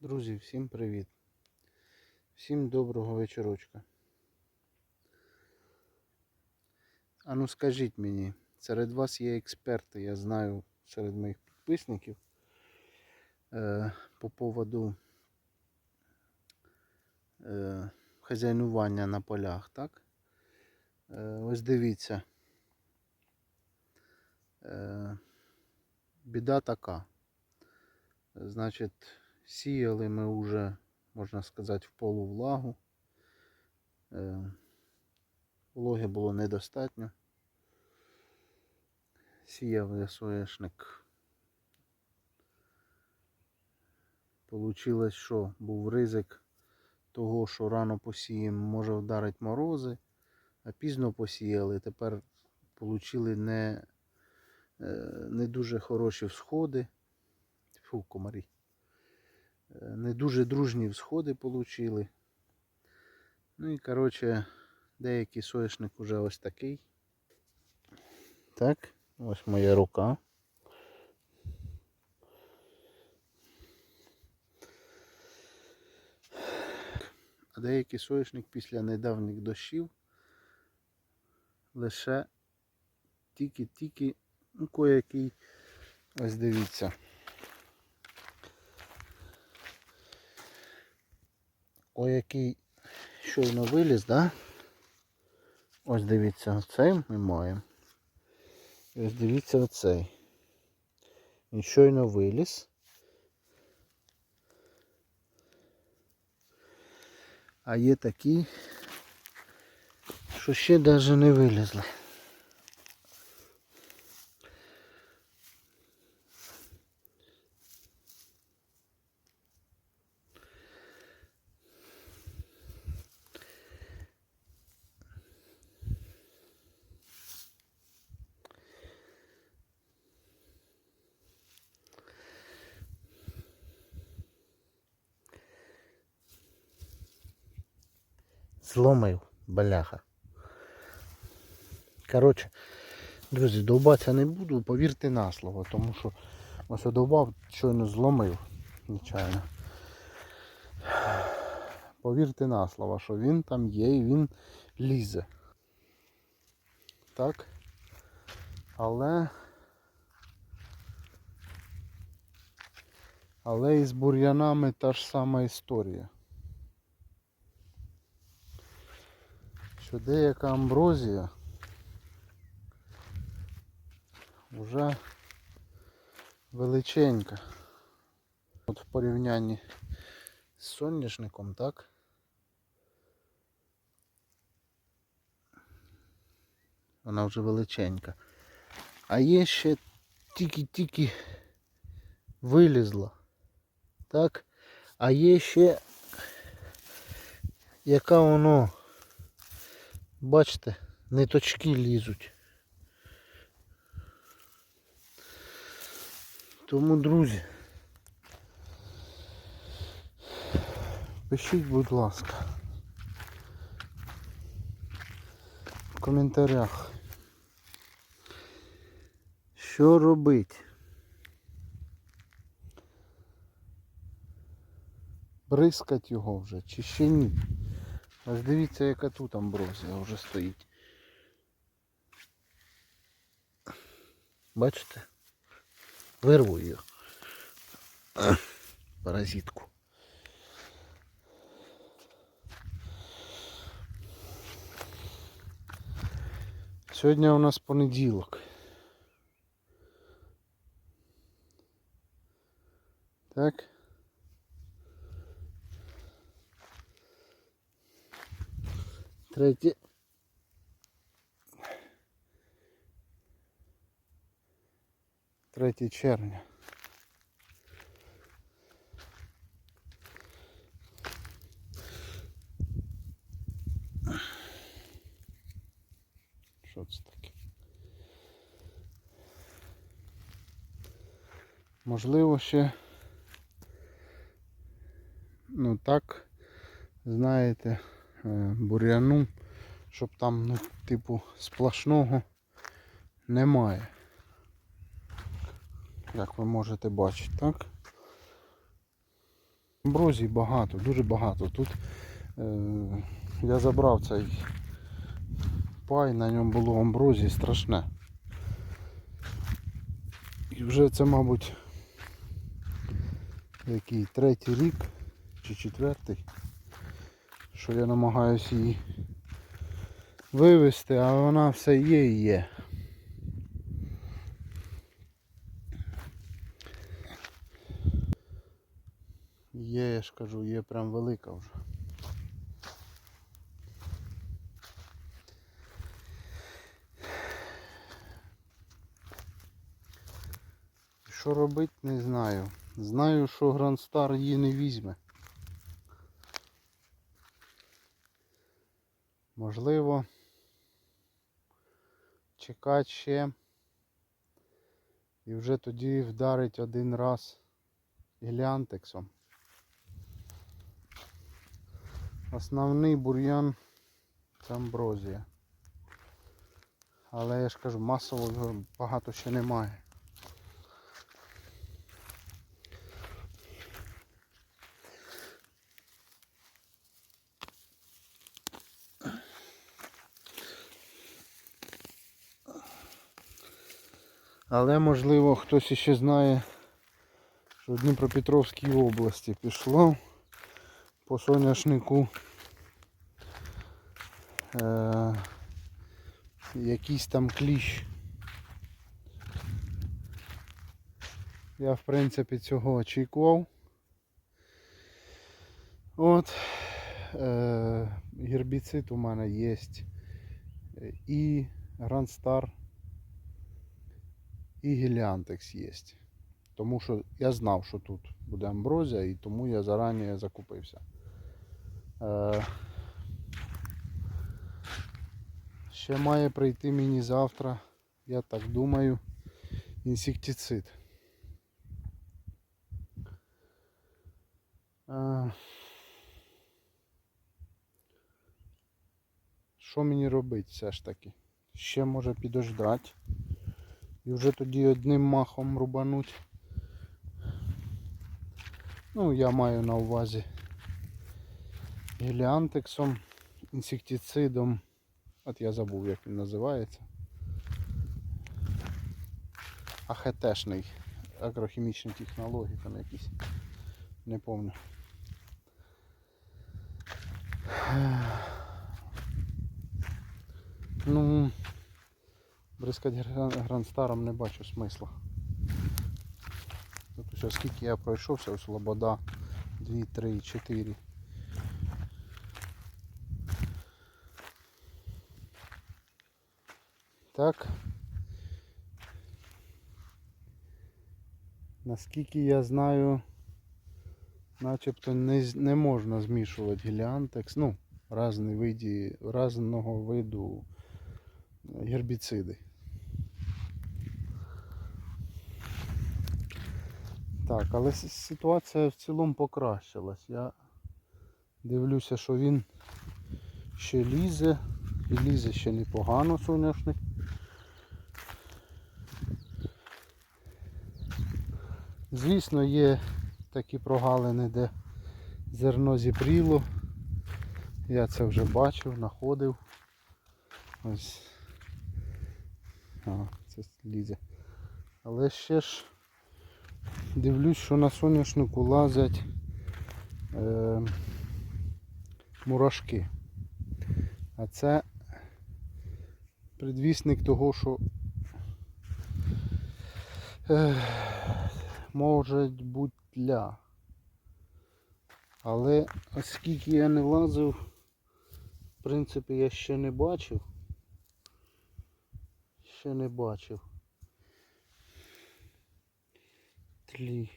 Друзі, всім привіт. Всім доброго вечорочка. А ну скажіть мені, серед вас є експерти, я знаю серед моїх підписників е, по поводу е, хазяйнування на полях, так? Е, ось дивіться. Е, біда така. Значить, сіяли ми вже, можна сказати, в полувлагу. Е, Вологи було недостатньо. Сіяв я соняшник. Получилось, що був ризик того, що рано посіємо, може вдарити морози, а пізно посіяли. Тепер отримали не, е, не дуже хороші всходи. Фу, комарі. Е, Не дуже дружні всходи отримали. Ну і коротше, деякий соняшник уже ось такий. Так, ось моя рука. А деякий соняшник після недавніх дощів лише тільки-тільки, ну, кое-який, ось дивіться. Кое-який щойно виліз, да? Ось дивіться, оцей ми маємо. І ось дивіться оцей. Він щойно виліз. А є такі, що ще навіть не вилізли. Зломив, баляха. Коротше, друзі, довбатися не буду, повірте на слово, тому що ось довбав, щойно зломив, нечайно. Повірте на слово, що він там є і він лізе. Так. Але. Але із бур'янами та ж сама історія. Що деяка амброзія вже величенька. От в порівнянні з соняшником, так? Вона вже величенька. А є ще тільки-тільки вилізла. Так? А є ще яка воно Бачите, ниточки лізуть. Тому, друзі, пишіть, будь ласка, в коментарях, що робить. Бризкать його вже чи ще ні? Ось дивіться, яка тут амброзія вже стоїть. Бачите? Вирву її. Паразитку. Сьогодні у нас понеділок. Так. Третє. Третє червня. Що це таке? Можливо ще ну так, знаєте, бур'яну, щоб там, ну, типу, сплошного немає. Як ви можете бачити, так? Амброзій багато, дуже багато. Тут е, я забрав цей пай, на ньому було амброзії страшне. І вже це, мабуть, який третій рік чи четвертий, що я намагаюся її вивезти, а вона все є і є. Є, я ж кажу, є прям велика вже. Що робити, не знаю. Знаю, що Грандстар її не візьме. Можливо, чекати ще. І вже тоді вдарить один раз гіліантексом. Основний бур'ян це амброзія. Але я ж кажу, масово багато ще немає. Але можливо хтось іще знає, що в Дніпропетровській області пішло по соняшнику е, якийсь там кліщ. Я в принципі цього очікував. От е, гербіцид у мене є і Грандстар, і Геліантекс є. Тому що я знав, що тут буде амброзія, і тому я зарані закупився. Е, ще має прийти мені завтра, я так думаю, інсектицид. Е, Що мені робити все ж таки? Ще може підождати. І вже тоді одним махом рубануть. Ну, я маю на увазі геліантексом, інсектицидом. От я забув як він називається. АХТшний. Агрохімічні технології там якісь. Не помню. Ну, бризкати гран- грандстаром не бачу смисла. Тут ось скільки я пройшовся, ось лобода 2, 3, 4. Так. Наскільки я знаю, начебто не, не можна змішувати геліантекс, ну, різного виду гербіциди. Так, але ситуація в цілому покращилась. Я дивлюся, що він ще лізе, і лізе ще непогано соняшник. Звісно, є такі прогалини, де зерно зібріло. Я це вже бачив, знаходив. Ось. Ага, це лізе. Але ще ж дивлюсь, що на соняшнику лазять е, мурашки. А це предвісник того, що е, може бути тля. Але оскільки я не лазив, в принципі я ще не бачив. Ще не бачив. Тлі.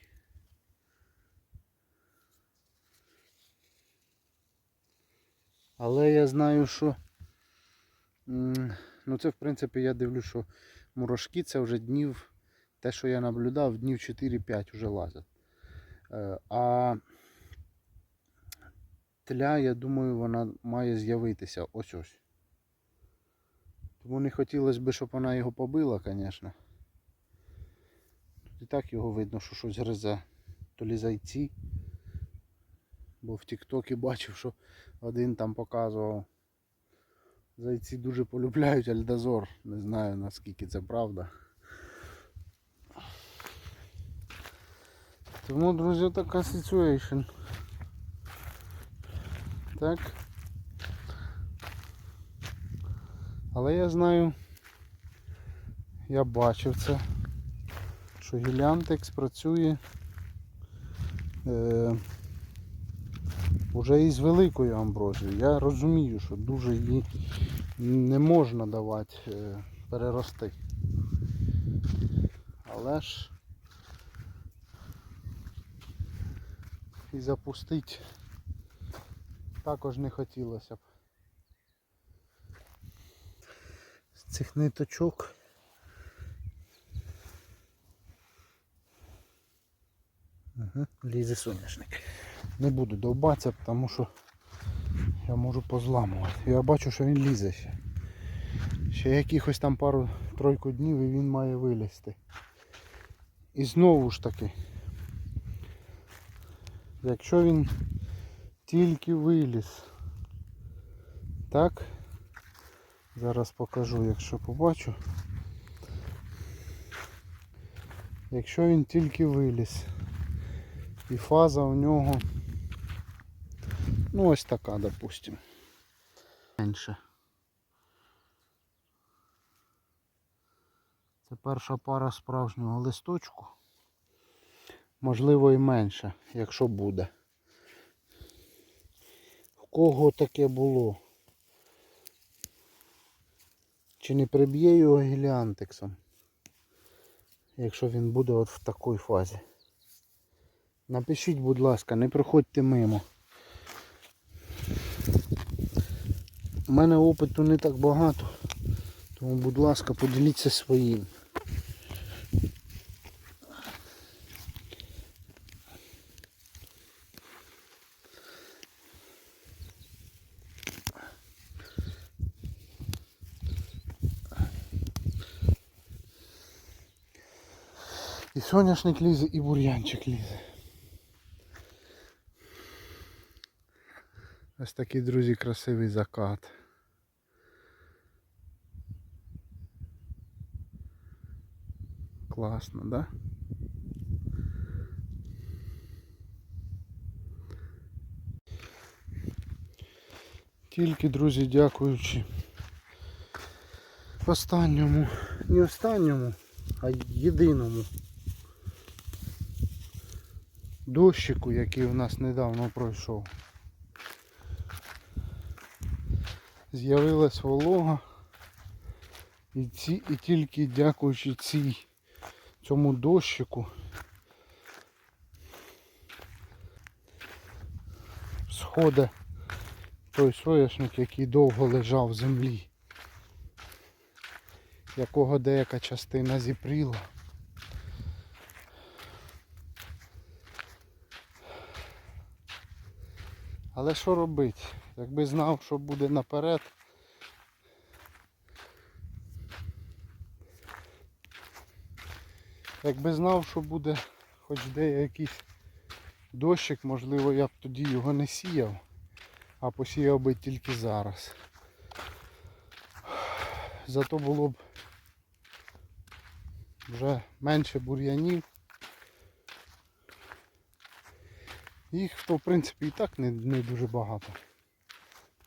Але я знаю, що ну це в принципі я дивлюсь, що мурашки це вже днів, те, що я наблюдав, днів 4-5 вже лазять. Е, А тля, я думаю, вона має з'явитися ось ось. Тому не хотілося б, щоб вона його побила, звісно. І так його видно, що щось гризе. То лі зайці, Бо в Тіктокі бачив, що один там показував. Зайці дуже полюбляють альдазор. Не знаю наскільки це правда. Тому, друзі, така ситуація. Так. Але я знаю, я бачив це, що Гіліантекс працює е, вже із великою амброзією. Я розумію, що дуже її не можна давати е, перерости. Але ж і запустити також не хотілося б. З цих ниточок. Угу, лізе соняшник. Не буду довбатися, тому що я можу позламувати. Я бачу, що він лізе ще. Ще якихось там пару-тройку днів і він має вилізти. І знову ж таки, якщо він тільки виліз, так, зараз покажу, якщо побачу. Якщо він тільки виліз і фаза у нього ну ось така, допустим. Менше. Це перша пара справжнього листочку. Можливо і менше, якщо буде. В кого таке було? Чи не приб'є його гіліантексом? Якщо він буде от в такій фазі. Напишіть, будь ласка, не проходьте мимо. У мене опиту не так багато, тому будь ласка, поділіться своїм. І соняшник лізе, і бур'янчик лізе. Ось такий, друзі, красивий закат. Класно, да? Тільки, друзі, дякуючи останньому, не останньому, а єдиному дощику, який у нас недавно пройшов. З'явилась волога і, ці, і тільки дякуючи цій, цьому дощику сходить той соняшник, який довго лежав в землі, якого деяка частина зіпріла. Але що робити? Якби знав, що буде наперед. Якби знав, що буде хоч де якийсь дощик, можливо, я б тоді його не сіяв, а посіяв би тільки зараз. Зато було б вже менше бур'янів. Їх в принципі і так не, не дуже багато.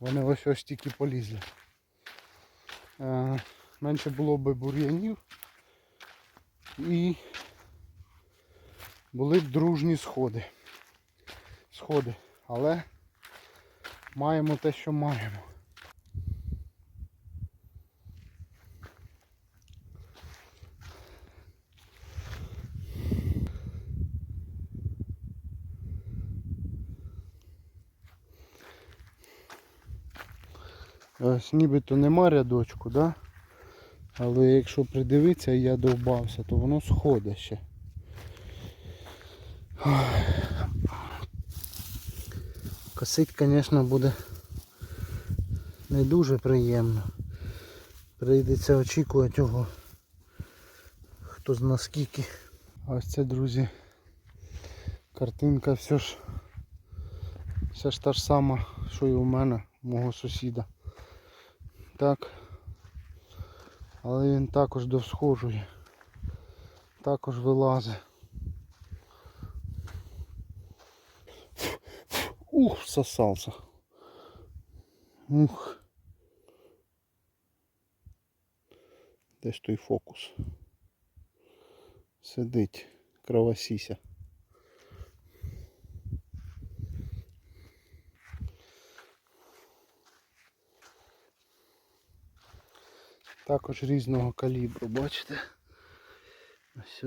Вони ось ось тільки полізли. Е, менше було б бур'янів і були б дружні сходи. Сходи. Але маємо те, що маємо. Ось нібито нема рядочку, да? але якщо придивитися я довбався, то воно сходить ще. Косить, звісно, буде не дуже приємно. Прийдеться очікувати його хто зна скільки. А ось це, друзі, картинка все ж Це ж та ж сама, що і у мене, у мого сусіда. Так. Але він також довсхожує. Також вилазить. Ух, всосався. Ух. Десь той фокус. Сидить кровосіся. Також різного калібру, бачите? Ось,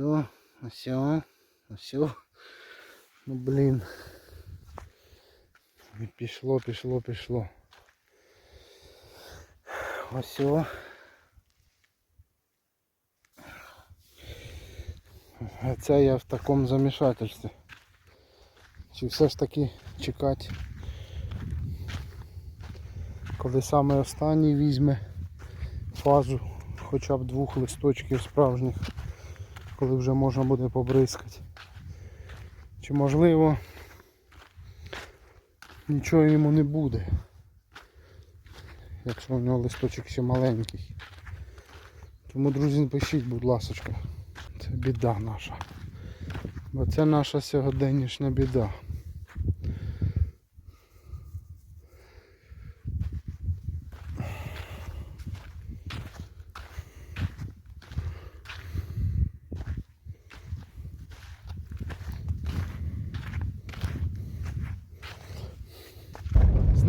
ось, ось. Ну блін. І Пішло, пішло, пішло. Ось. А це я в такому замішательстві. Чи все ж таки чекати, коли саме останній візьме фазу хоча б двох листочків справжніх, коли вже можна буде побризкати. Чи можливо нічого йому не буде, якщо у нього листочок ще маленький. Тому, друзі, пишіть, будь ласочка. Це біда наша. Бо це наша сьогоденнішня біда.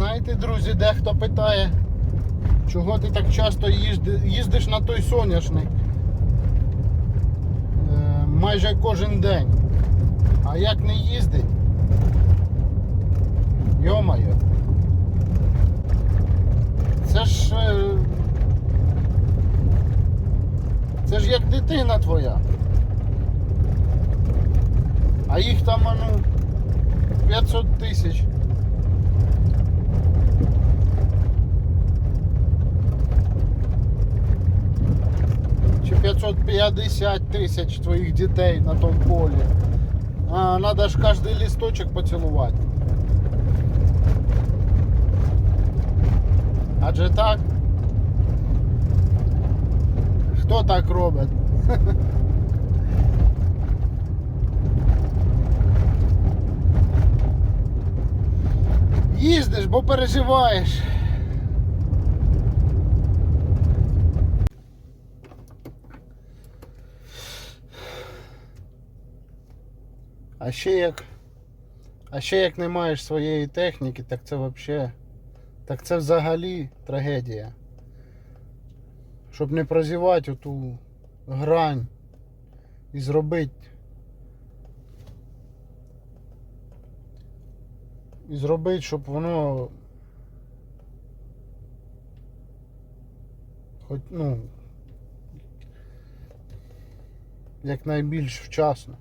Знаєте, друзі, дехто питає, чого ти так часто їзди- їздиш на той соняшник? Е, майже кожен день. А як не їздить? Йо-моє. Це ж. е, Це ж як дитина твоя. А їх там, ну, 500 тисяч. 550 тисяч твоїх дітей на тому полі. А, надо ж кожний листочок поцілувати. Адже так. Хто так робить? Їздиш, бо переживаєш. А ще як. А ще як не маєш своєї техніки, так це взагалі. Так це взагалі трагедія. Щоб не прозівати оту грань і зробити. І зробити, щоб воно. Хоч, ну. Якнайбільш вчасно.